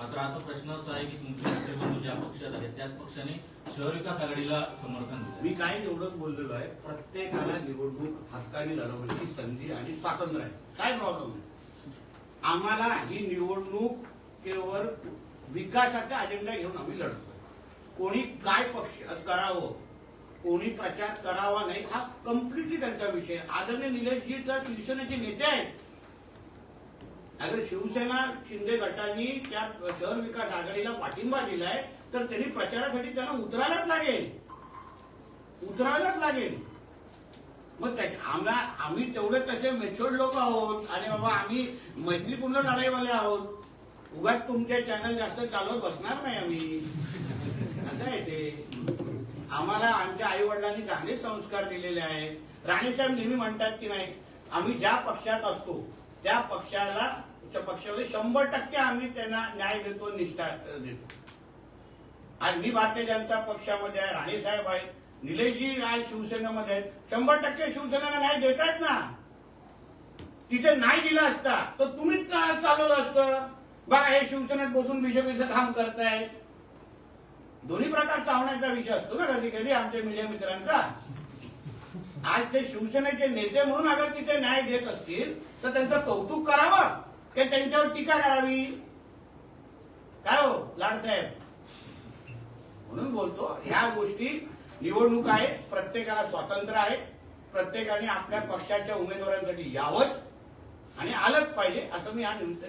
मात्र आता प्रश्न असा आहे की तुमचे मित्रबंधू म्हणजे ज्या पक्षात आहेत त्याच पक्षाने शहर विकास आघाडीला समर्थन दिलं मी काय एवढं बोललेलो आहे. प्रत्येकाला निवडणूक हक्काने लढवण्याची संधी आणि स्वातंत्र्य आहे. काय प्रॉब्लेम नाही आम्हाला ही निवडणूक केवळ विकासाचा अजेंडा घेऊन आम्ही लढतो कोणी काय पक्ष करावं कोणी प्रचार करावा नाही हा कम्प्लिटली त्यांचा विषय आदरणीय निलेशजी तर शिवसेनेचे नेते आहेत. अगर शिवसेना शिंदे गटाने त्या शहर विकास आघाडीला पाठिंबा दिलाय तर त्यांनी प्रचारासाठी त्यांना उतरायलाच लागेल. उतरायलाच लागेल. मग त्या आम्हा आम्ही तेवढे तसे मेच्युअर्ड लोक आहोत. आणि बाबा आम्ही मैत्रीपूर्ण लढाईवाले आहोत. उगाच तुमचे चॅनल जास्त चालवत बसणार नाही आम्ही. असं आहे ते? आम्हाला आमच्या आई वडिलांनी चांगले संस्कार दिलेले आहेत. राणेसाहेब नेहमी म्हणतात की नाही आम्ही ज्या पक्षात असतो त्या पक्षाला पक्षामध्ये शंभर टक्के आम्ही त्यांना न्याय देतो निष्ठा देतो. आज मी भारतीय जनता पक्षामध्ये आहे राणेसाहेब आहेत निलेशजी आज शिवसेनेमध्ये आहेत. शंभर टक्के शिवसेनेला न्याय देतात ना. तिथे नाही दिला असता तर तुम्हीच चालवलं असतं? बघा हे शिवसेनेत बसून बीजेपीचं काम करतायत. दोन्ही प्रकार चावण्याचा विषय असतो ना कधी कधी आमच्या मीडिया मित्रांचा. आज ते शिवसेनेचे नेते म्हणून अगर तिथे न्याय देत असतील तर त्यांचं कौतुक करावं. तर त्यांच्यावर टीका करावी. काय हो लाडसाहेब म्हणून बोलतो ह्या गोष्टी निवडणूक आहे प्रत्येकाला स्वातंत्र्य आहे प्रत्येकाने आपल्या पक्षाच्या उमेदवारांसाठी यावंच आणि आलंच पाहिजे असं मी या निमित्ताने